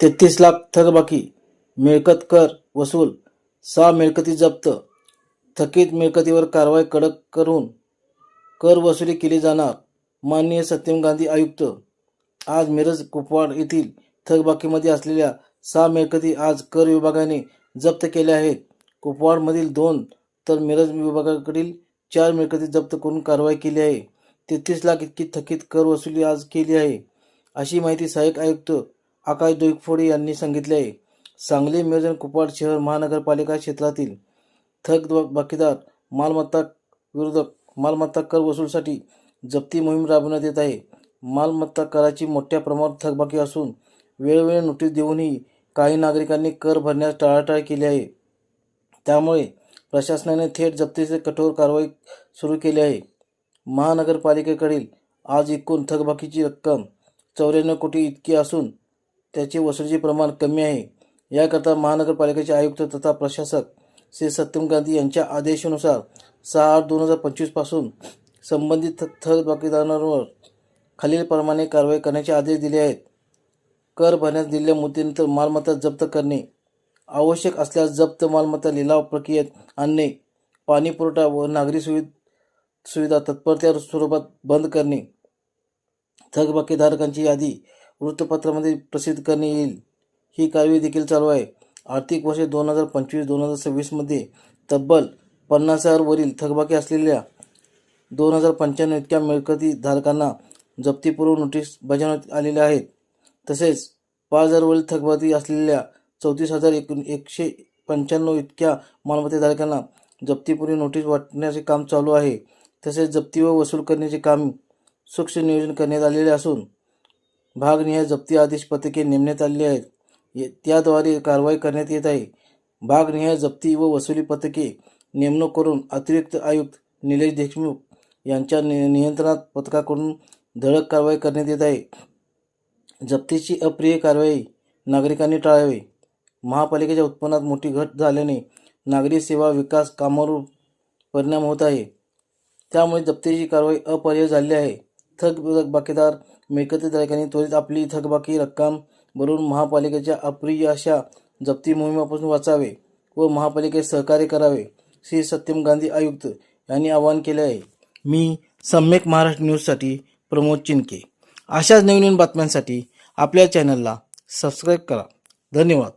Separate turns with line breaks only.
तेहतीस लाख थकबाकी मिळकत कर वसूल. सहा मिळकती जप्त. थकीत मिळकतीवर कारवाई कडक करून कर वसुली केली जाणार माननीय सत्यम गांधी आयुक्त. आज मिरज कुपवाड येथील थकबाकीमध्ये असलेल्या सहा मिळकती आज कर विभागाने जप्त केल्या आहेत. कुपवाडमधील दोन तर मिरज विभागाकडील चार मिळकती जप्त करून कारवाई केली आहे. तेहतीस लाख इतकी थकीत कर वसुली आज केली आहे. अशी माहिती सहाय्यक आयुक्त आकाश दोईकफोडे यांनी सांगितले आहे. सांगली मिरज कुपवाड शहर महानगरपालिका क्षेत्रातील थक बाकीदार मालमत्ता विरोधक मालमत्ता कर वसूलसाठी जप्ती मोहीम राबवण्यात येत आहे. मालमत्ता कराची मोठ्या प्रमाणात थकबाकी असून वेळोवेळी नोटीस देऊनही काही नागरिकांनी कर भरण्यास टाळाटाळ केली आहे. त्यामुळे प्रशासनाने थेट जप्तीचे कठोर कारवाई सुरू केली आहे. महानगरपालिकेकडील आज एकूण थकबाकीची रक्कम चौऱ्याण्णव कोटी इतकी असून त्याचे वसुलीचे प्रमाण कमी आहे. याकरता महानगरपालिकेचे आयुक्त तथा प्रशासक श्री सत्यम गांधी यांच्या आदेशानुसार सहा आठ दोन हजार पंचवीसपासून संबंधित थ थकबाकीदारांवर खालीलप्रमाणे कारवाई करण्याचे आदेश दिले आहेत. कर भरण्यास दिलेल्या मुद्देनंतर मालमत्ता जप्त करणे आवश्यक असल्यास जप्त मालमत्ता लिलाव प्रक्रियेत आणणे पाणी पुरवठा व नागरी सुविध सुविधा तत्परत्या स्वरूपात बंद करणे. थकबाकीधारकांची यादी वृत्तपत्रामध्ये प्रसिद्ध करणे येईल. ही कारवाई देखील चालू आहे. आर्थिक वर्ष दोन हजार पंचवीस दोन हजार सव्वीसमध्ये तब्बल पन्नास हजारवरील थकबाकी असलेल्या दोन हजार पंच्याण्णव इतक्या मिळकती धारकांना जप्तीपूर्व नोटीस बजावण्यात आलेल्या आहेत तसेच पाच हजारवरील थकबाकी असलेल्या चौतीस हजार एक एकशे पंच्याण्णव इतक्या मालमत्तेधारकांना जप्तीपूर्वी नोटीस वाटण्याचे काम चालू आहे. तसेच जप्ती व वसूल करण्याचे काम सूक्ष्म नियोजन करण्यात आलेले असून भागनिहाय जप्ती आदेश पथके नेमण्यात आली आहेत. ये- त्याद्वारे कारवाई करण्यात येत आहे. भागनिहाय जप्ती व वसुली पथके नेमणूक करून अतिरिक्त आयुक्त निलेश देशमुख यांच्या नि नियंत्रणात पथकाकडून धडक कारवाई करण्यात येत आहे. जप्तीची अप्रिय कारवाई नागरिकांनी टाळावी. महापालिकेच्या उत्पन्नात मोठी घट झाल्याने नागरी सेवा विकास कामावर परिणाम होत आहे. त्यामुळे जप्तीची कारवाई अपरिहार्य झाली आहे. थक बाकीदार मिळकतीधारकांनी त्वरित आपली थकबाकी रक्कम भरून महापालिकेच्या अप्रिय अशा जप्ती मोहिमेपासून वाचावे व महापालिकेत सहकार्य करावे श्री सत्यम गांधी आयुक्त यांनी आवाहन केले आहे. मी सम्यक महाराष्ट्र न्यूजसाठी प्रमोद चिनके. अशाच नवीन नवीन बातम्यांसाठी आपल्या चॅनलला सबस्क्राईब करा. धन्यवाद.